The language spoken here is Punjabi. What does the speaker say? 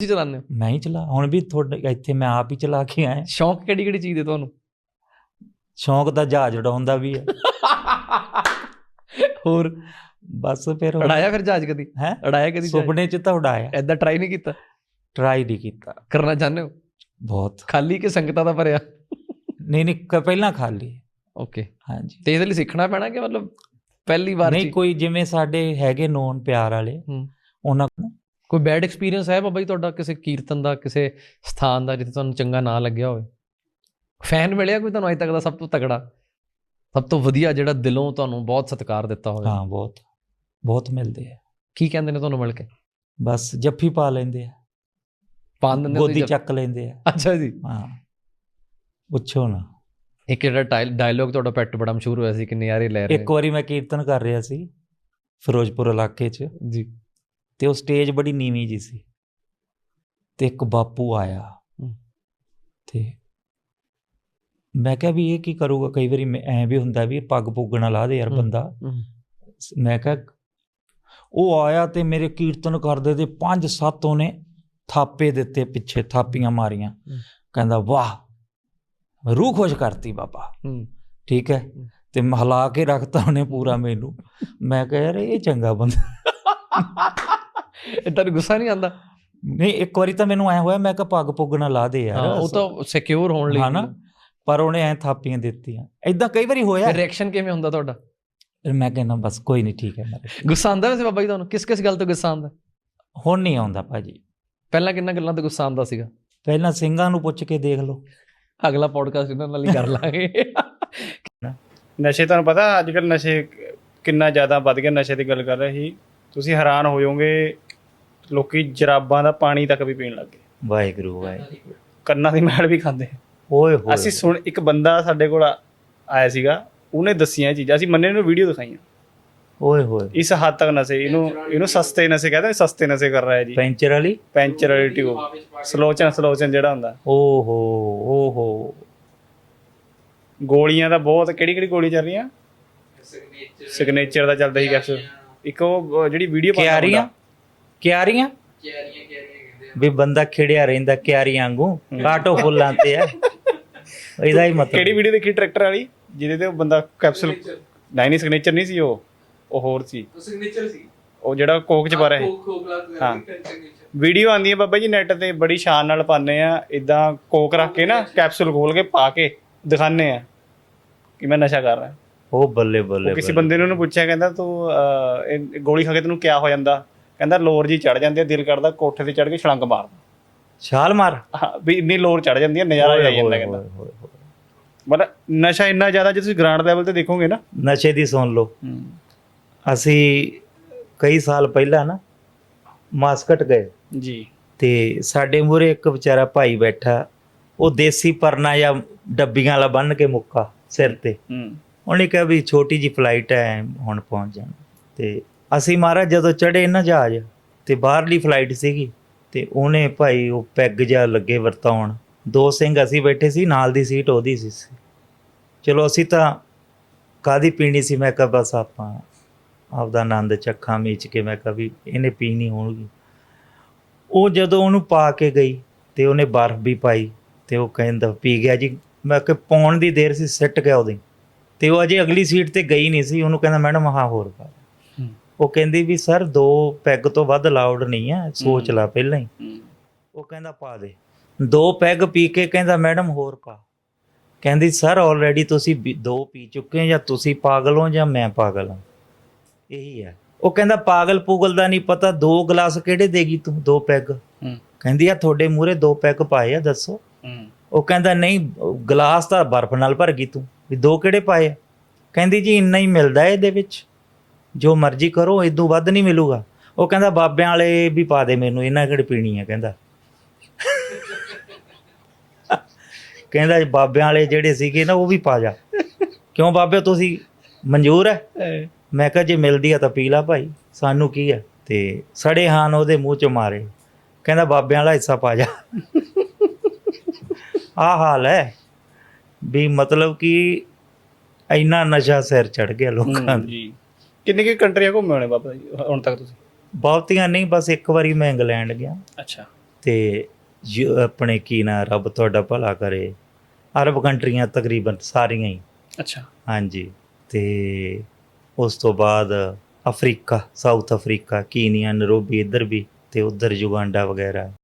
ਤੁਸੀਂ ਚਲਾਉਂਦੇ ਹੋ? ਮੈਂ ਹੀ ਚਲਾ ਹੁਣ ਵੀ ਤੁਹਾਡੇ ਇੱਥੇ ਮੈਂ ਆਪ ਹੀ ਚਲਾ ਕੇ ਆਇਆ। ਸ਼ੌਂਕ ਕਿਹੜੀ ਕਿਹੜੀ ਚੀਜ਼ ਦੇ ਤੁਹਾਨੂੰ? ਸ਼ੌਂਕ ਦਾ ਜਹਾਜ਼ ਉਡਾਉਂਦਾ ਵੀ ਹੈ ਹੋਰ? ਬਸ ਫਿਰ ਉਡਾਇਆ ਫਿਰ ਜਹਾਜ਼ ਕਦੀ? ਹੈਂ? ਉਡਾਇਆ ਕਦੀ ਸੁਪਨੇ ਚ ਤਾਂ ਉਡਾਇਆ। ਐਦਾਂ ਟਰਾਈ ਨਹੀਂ ਕੀਤਾ? ਟਰਾਈ ਨਹੀਂ ਕੀਤਾ। ਕਰਨਾ ਚਾਹੁੰਦੇ ਹੋ? ਬਹੁਤ। ਖਾਲੀ ਕਿ ਸੰਗਤਾਂ ਦਾ ਭਰਿਆ? ਨਹੀਂ ਨਹੀਂ ਪਹਿਲਾਂ ਖਾਲੀ। ਓਕੇ ਹਾਂਜੀ। ਤੇ ਇਹਦੇ ਲਈ ਸਿੱਖਣਾ ਪੈਣਾ ਕਿ ਮਤਲਬ ਪਹਿਲੀ ਵਾਰ ਨਹੀਂ ਕੋਈ ਜਿਵੇਂ ਸਾਡੇ ਹੈਗੇ ਨੋਨ ਪਿਆਰ ਵਾਲੇ। ਉਹਨਾਂ ਕੋਲ ਕੋਈ ਬੈਡ ਐਕਸਪੀਰੀਅੰਸ ਹੈ ਬਾਬਾ ਜੀ ਤੁਹਾਡਾ ਕਿਸੇ ਕੀਰਤਨ ਦਾ ਕਿਸੇ ਸਥਾਨ ਦਾ ਜਿੱਥੇ ਤੁਹਾਨੂੰ ਚੰਗਾ ਨਾ ਲੱਗਿਆ ਹੋਵੇ? ਫੈਨ ਮਿਲਿਆ ਕੋਈ ਤੁਹਾਨੂੰ ਅਜੇ ਤੱਕ ਦਾ ਸਭ ਤੋਂ ਤਗੜਾ ਸਭ ਤੋਂ ਵਧੀਆ ਜਿਹੜਾ ਦਿਲੋਂ ਤੁਹਾਨੂੰ ਬਹੁਤ ਸਤਿਕਾਰ ਦਿੱਤਾ ਹੋਵੇ? ਹਾਂ ਬਹੁਤ ਬਹੁਤ ਮਿਲਦੇ ਆ। ਕੀ ਕਹਿੰਦੇ ਨੇ ਤੁਹਾਨੂੰ ਮਿਲ ਕੇ? ਬਸ ਜੱਫੀ ਪਾ ਲੈਂਦੇ ਆ। ਪਾਣ ਦਿੰਦੇ ਗੋਦੀ ਚੱਕ ਲੈਂਦੇ ਆ। ਅੱਛਾ ਜੀ। ਹਾਂ। ਪੁੱਛੋ ਨਾ। ਇੱਕ ਜਿਹੜਾ ਡਾਇਲੌਗ ਤੁਹਾਡਾ ਪੈਟ ਬੜਾ ਮਸ਼ਹੂਰ ਹੋਇਆ ਸੀ ਕਿ ਨਜ਼ਾਰੇ ਲੈ ਰਹੇ ਇੱਕ ਵਾਰੀ ਮੈਂ ਕੀਰਤਨ ਕਰ ਰਿਹਾ ਸੀ ਫਿਰੋਜ਼ਪੁਰ ਇਲਾਕੇ 'ਚ। ਜੀ। ਤੇ ਉਹ ਸਟੇਜ ਬੜੀ ਨੀਵੀਂ ਜੀ ਸੀ। ਤੇ ਇੱਕ ਬਾਪੂ ਆਇਆ। ਤੇ ਮੈਂ ਕਿਹਾ ਵੀ ਇਹ ਕੀ ਕਰੂਗਾ? ਕਈ ਵਾਰੀ ਮੈਂ- ਐਂ ਵੀ ਹੁੰਦਾ ਵੀ ਪੱਗ ਪੁੱਗ ਨਾ ਲਾ ਦੇ ਯਾਰ। ਬੰਦਾ। ਮੈਂ ਕਿਹਾ ਉਹ ਆਇਆ ਤੇ ਮੇਰੇ ਕੀਰਤਨ ਕਰਦੇ ਤੇ ਪੰਜ ਸੱਤ ਉਹਨੇ ਥਾਪੇ ਦਿੱਤੇ ਪਿੱਛੇ ਥਾਪੀਆਂ ਮਾਰੀਆਂ। ਕਹਿੰਦਾ ਵਾਹ ਰੂਹ ਖੁਸ਼ ਕਰਤੀ ਬਾਬਾ। ਠੀਕ ਹੈ। ਤੇ ਮੈਂ ਹਿਲਾ ਕੇ ਰੱਖਤਾ ਉਹਨੇ ਪੂਰਾ ਮੈਨੂੰ। ਮੈਂ ਕਿਹਾ ਯਾਰ ਇਹ ਚੰਗਾ ਬੰਦਾ। ਤੁਹਾਨੂੰ ਗੁੱਸਾ ਨਹੀਂ ਆਉਂਦਾ। ਨਹੀਂ ਇੱਕ ਵਾਰੀ ਤਾਂ ਮੈਨੂੰ ਐ ਹੋਇਆ ਮੈਂ ਕਿਹਾ ਪੱਗ ਪੁੱਗ ਨਾ ਲਾ ਦੇ ਯਾਰ ਉਹ ਤਾਂ ਸਿਕਿਉਰ ਹੋਣ ਲਈ ਹਾਂ ਨਾ ਪਰ ਉਹਨੇ ਐ ਥਾਪੀਆਂ ਦਿੱਤੀਆਂ। ਐਦਾਂ ਕਈ ਵਾਰੀ ਹੋਇਆ। ਰਿਐਕਸ਼ਨ ਕਿਵੇਂ ਹੁੰਦਾ ਤੁਹਾਡਾ? ਫਿਰ ਮੈਂ ਕਹਿੰਦਾ ਬਸ ਕੋਈ ਨਹੀਂ ਠੀਕ ਹੈ ਮੇਰੇ। ਗੁੱਸਾ ਆਉਂਦਾ ਵੈਸੇ ਬਾਬਾ ਜੀ ਤੁਹਾਨੂੰ? ਕਿਸ ਕਿਸ ਗੱਲ ਤੋਂ ਗੁੱਸਾ ਆਉਂਦਾ? ਹੁਣ ਨਹੀਂ ਆਉਂਦਾ ਭਾਜੀ। ਪਹਿਲਾਂ ਕਿੰਨਾ ਗੱਲਾਂ ਤੋਂ ਗੁੱਸਾ ਆਉਂਦਾ ਸੀਗਾ? ਪਹਿਲਾਂ ਸਿੰਘਾਂ ਨੂੰ ਪੁੱਛ ਕੇ ਦੇਖ ਲਓ। ਅਗਲਾ ਪੋਡਕਾਸਟ ਇਹਨਾਂ ਨਾਲ ਹੀ ਕਰ ਲਾਂਗੇ। ਨਸ਼ੇ ਤੁਹਾਨੂੰ ਪਤਾ ਅੱਜ ਕੱਲ ਨਸ਼ੇ ਕਿੰਨਾ ਜ਼ਿਆਦਾ ਵੱਧ ਗਿਆ ਨਸ਼ੇ ਦੀ ਗੱਲ ਕਰ ਰਹੇ ਸੀ। ਤੁਸੀਂ ਹੈਰਾਨ ਹੋ ਜਾਓਗੇ ਲੋਕੀ ਜਰਾਬਾਂ ਦਾ ਪਾਣੀ ਤੱਕ ਵੀ ਪੀਣ ਲੱਗ ਗਏ। ਵਾਹਿਗੁਰੂ ਵਾਹਿਗੁਰੂ। ਕੰਨਾਂ ਦੀ ਮੈਲ ਵੀ ਖਾਂਦੇ। ਓਏ ਹੋਏ। ਅਸੀਂ ਸੁਣ ਇੱਕ ਬੰਦਾ ਸਾਡੇ ਕੋਲ ਆਇਆ ਸੀਗਾ ਉਹਨੇ ਦੱਸੀਆਂ ਚੀਜ਼ਾਂ। ਅਸੀਂ ਮੰਨੇ ਨੂੰ ਵੀਡੀਓ ਦਿਖਾਈਆਂ। ਓਏ ਹੋਏ। ਇਸ ਹੱਦ ਤੱਕ ਨਸ਼ੇ ਇਹਨੂੰ ਇਹਨੂੰ ਸਸਤੇ ਨਸ਼ੇ ਕਹਿੰਦੇ ਨੇ, ਸਸਤੇ ਨਸ਼ੇ ਕਰ ਰਿਹਾ ਹੈ ਜੀ। ਪੈਂਚਰ ਵਾਲੀ? ਪੈਂਚਰ ਵਾਲੀ ਟਿਊਬ। ਸਲੋਚਨ ਸਲੋਚਨ ਜਿਹੜਾ ਹੁੰਦਾ। ਓਹੋ ਓਹੋ ਗੋਲੀਆਂ ਦਾ ਬਹੁਤ ਕਿਹੜੀ ਕਿਹੜੀ ਗੋਲੀ ਚੱਲ ਰਹੀਆਂ? ਸਿਗਨੇਚਰ ਦਾ ਚੱਲਦਾ ਸੀ ਕੈਪਸੂਲ ਇੱਕ ਉਹ ਜਿਹੜੀ ਵੀਡੀਓ ਕਿਆਰੀਆਂ? ਕਿਆਰੀਆਂ ਵੀ ਬੰਦਾ ਖਿੜਿਆ ਰਹਿੰਦਾ ਕਿਆਰੀਆਂ ਵਾਂਗੂ ਕਾਟੋ ਫੁੱਲਾਂ ਤੇ ਆ। ਇਹਦਾ ਹੀ ਮਤਲਬ। ਕਿਹੜੀ ਵੀਡੀਓ ਦੇਖੀ ਟਰੈਕਟਰ ਵਾਲੀ? ਜਿਹਦੇ ਤੇ ਉਹ ਬੰਦਾ ਕੈਪਸੂਲ ਨਹੀਂ ਨਹੀਂ ਸਿਗਨੇਚਰ ਨਹੀਂ ਸੀ ਉਹ। ਉਹ ਹੋਰ ਸੀ। ਸਿਗਨੇਚਰ ਸੀ। ਉਹ ਜਿਹੜਾ ਕੋਕ ਚ ਖੋਖਲਾ ਹਾਂ। ਵੀਡੀਓ ਆਂਦੀ ਹੈ ਬਾਬਾ ਜੀ ਨੈਟ ਤੇ ਬੜੀ ਸ਼ਾਨ ਨਾਲ ਪਾਉਂਦੇ ਆ। ਇਦਾਂ ਕੋਕ ਰੱਖ ਕੇ ਨਾ ਕੈਪਸੂਲ ਖੋਲ ਕੇ ਪਾ ਕੇ ਦਿਖਾਉਂਦੇ ਆ ਕਿ ਮੈਂ ਨਸ਼ਾ ਕਰ ਰਿਹਾ। ਉਹ ਬੱਲੇ ਬੱਲੇ ਕਿਸੇ। ਬੰਦੇ ਨੇ ਉਹਨੂੰ ਪੁੱਛਿਆ ਕਹਿੰਦਾ ਤੂੰ ਇਹ ਗੋਲੀ ਖਾ ਕੇ ਤੈਨੂੰ ਕਿਆ ਹੋ ਜਾਂਦਾ? ਕਹਿੰਦਾ ਲੋਰ ਜੀ ਚੜ ਜਾਂਦੀ ਆ ਦਿਲ ਕਰਦਾ ਕੋਠੇ ਤੇ ਚੜ ਕੇ ਛਲੰਗ ਮਾਰ ਛਾਲ ਮਾਰ? ਹਾਂ ਵੀ ਇੰਨੀ ਲੋਰ ਚੜ ਜਾਂਦੀ ਆ ਨਜ਼ਾਰਾ ਹੀ ਆ ਜਾਂਦਾ ਕਹਿੰਦਾ। ਮਤਲਬ ਨਸ਼ਾ ਇੰਨਾ ਜ਼ਿਆਦਾ ਜੇ ਤੁਸੀਂ ਗਰਾਊਂਡ ਲੈਵਲ ਤੇ ਦੇਖੋਗੇ ਨਾ। ਨਸ਼ੇ ਦੀ ਸੁਣ ਲਓ। ਅਸੀਂ ਕਈ ਸਾਲ ਪਹਿਲਾਂ ਨਾ ਮਾਸਕਟ ਗਏ। ਜੀ। ਤੇ ਸਾਡੇ ਮੂਹਰੇ ਇੱਕ ਵਿਚਾਰਾ ਭਾਈ ਬੈਠਾ ਉਹ ਦੇਸੀ ਪਰਨਾ ਜਾਂ ਡੱਬੀਆਂ ਵਾਲਾ ਬੰਨ ਕੇ ਮੁੱਕਾ ਸਿਰ ਤੇ। ਹੂੰ। ਉਹਨੇ ਕਿਹਾ ਵੀ ਛੋਟੀ ਜੀ ਫਲਾਈਟ ਹੈ ਹੁਣ ਪਹੁੰਚ ਜਾਣਾ। ਤੇ ਅਸੀਂ ਮਹਾਰਾਜ ਜਦੋਂ ਚੜੇ ਨਾ ਜਹਾਜ਼ ਤੇ ਬਾਹਰਲੀ ਫਲਾਈਟ ਸੀਗੀ ਤੇ ਉਹਨੇ ਭਾਈ ਉਹ ਪੈਗ ਜਿਹਾ ਲੱਗੇ ਵਰਤਾਉਣ। ਦੋ ਸਿੰਘ ਅਸੀਂ ਬੈਠੇ ਸੀ, ਨਾਲ ਦੀ ਸੀਟ ਉਹਦੀ ਸੀ। ਚਲੋ ਅਸੀਂ ਤਾਂ ਕਾਦੀ ਪੀਣੀ ਸੀ? ਮੈਂ ਕਿਹਾ ਬਸ ਆਪਾਂ ਆਪਦਾ ਆਨੰਦ ਚੱਖਾਂ ਮੀਚ ਕੇ। ਮੈਂ ਕਿਹਾ ਵੀ ਇਹਨੇ ਪੀਣੀ ਹੋਣਗੀ ਉਹ ਜਦੋਂ ਉਹਨੂੰ ਪਾ ਕੇ ਗਈ ਤੇ ਉਹਨੇ ਬਰਫ਼ ਵੀ ਪਾਈ ਤੇ ਉਹ ਕਹਿੰਦਾ, ਪੀ ਗਿਆ ਜੀ। ਮੈਂ ਕਿ ਪਾਉਣ ਦੀ ਦੇਰ ਸੀ, ਸਿੱਟ ਗਿਆ ਉਹਦੀ। ਤੇ ਉਹ ਅਜੇ ਅਗਲੀ ਸੀਟ ਤੇ ਗਈ ਨਹੀਂ ਸੀ। ਉਹਨੂੰ ਕਹਿੰਦਾ, ਮੈਡਮ ਹਾਂ ਹੋਰ ਪਾ ਉਹ ਕਹਿੰਦੀ ਵੀ ਸਰ ਦੋ ਪੈਗ ਤੋਂ ਵੱਧ ਅਲਾਉਡ ਨਹੀਂ ਹੈ ਸੋਚ। ਲਾ ਪਹਿਲਾਂ ਹੀ। ਉਹ ਕਹਿੰਦਾ ਪਾ ਦੇ। ਦੋ ਪੈਗ ਪੀ ਕੇ ਕਹਿੰਦਾ ਮੈਡਮ ਹੋਰ ਪਾ। ਕਹਿੰਦੀ ਸਰ ਆਲਰੇਡੀ ਤੁਸੀਂ ਦੋ ਪੀ ਚੁੱਕੇ ਹੋ ਜਾਂ ਤੁਸੀਂ ਪਾਗਲ ਹੋ ਜਾਂ ਮੈਂ ਪਾਗਲ ਹਾਂ? ਇਹੀ ਹੈ ਉਹ ਕਹਿੰਦਾ ਪਾਗਲ ਪੂਗਲ ਦਾ ਨਹੀਂ ਪਤਾ ਦੋ ਗਲਾਸ ਕਿਹੜੇ ਦੇਗੀ ਤੂੰ ਦੋ ਪੈਗ? ਕਹਿੰਦੀ ਆ ਤੁਹਾਡੇ ਮੂਹਰੇ ਦੋ ਪੈਗ ਪਾਏ ਆ ਦੱਸੋ? ਉਹ ਕਹਿੰਦਾ ਨਹੀਂ ਗਲਾਸ ਤਾਂ ਬਰਫ਼ ਨਾਲ ਭਰ ਗਈ ਤੂੰ ਵੀ ਦੋ ਕਿਹੜੇ ਪਾਏ ਆ? ਕਹਿੰਦੀ ਜੀ ਇੰਨਾ ਹੀ ਮਿਲਦਾ ਇਹਦੇ ਵਿੱਚ। ਜੋ ਮਰਜ਼ੀ ਕਰੋ ਇਦੋਂ ਵੱਧ ਨਹੀਂ ਮਿਲੂਗਾ। ਉਹ ਕਹਿੰਦਾ ਬਾਬਿਆਂ ਵਾਲੇ ਵੀ ਪਾ ਦੇ ਮੈਨੂੰ ਇਹਨਾਂ ਕਿਹੜੇ ਪੀਣੀ ਆ ਕਹਿੰਦਾ। ਕਹਿੰਦਾ ਬਾਬਿਆਂ ਵਾਲੇ ਜਿਹੜੇ ਸੀਗੇ ਨਾ ਉਹ ਵੀ ਪਾ ਜਾ। ਕਿਉਂ ਬਾਬੇ ਤੁਸੀਂ ਮਨਜ਼ੂਰ ਹੈ ਮੈਂ ਕਿਹਾ ਜੇ ਮਿਲਦੀ ਆ ਤਾਂ ਪੀ ਲਾ ਭਾਈ ਸਾਨੂੰ ਕੀ ਹੈ ਤੇ ਸੜੇ ਹਾਨ ਉਹਦੇ ਮੂੰਹ ਚ ਮਾਰੇ। ਕਹਿੰਦਾ ਬਾਬਿਆਂ ਵਾਲਾ ਹਿੱਸਾ ਪਾ ਜਾ। ਆ ਹਾਲ ਹੈ ਵੀ ਮਤਲਬ ਕਿ ਇੰਨਾ ਨਸ਼ਾ ਸਿਰ ਚੜ ਗਿਆ ਲੋਕਾਂ ਦਾ ਜੀ। ਕਿੰਨੇ ਕਿ ਕੰਟਰੀਆਂ ਘੁੰਮੇ ਹੋਣੇ ਬਾਬਾ ਜੀ ਹੁਣ ਤੱਕ ਤੁਸੀਂ? ਬਹੁਤੀਆਂ ਨਹੀਂ ਬਸ ਇੱਕ ਵਾਰੀ ਮੈਂ ਇੰਗਲੈਂਡ ਗਿਆ। ਅੱਛਾ। ਤੇ ਯੂ- ਆਪਣੇ ਕੀ ਨਾ ਰੱਬ ਤੁਹਾਡਾ ਭਲਾ ਕਰੇ। ਅਰਬ ਕੰਟਰੀਆਂ ਤਕਰੀਬਨ ਸਾਰੀਆਂ ਹੀ। ਅੱਛਾ। ਹਾਂਜੀ। ਤੇ ਉਸ ਤੋਂ ਬਾਅਦ Africa South Africa Kenya Nairobi ਇੱਧਰ ਵੀ ਤੇ ਉੱਧਰ ਯੁਗਾਂਡਾ ਵਗੈਰਾ।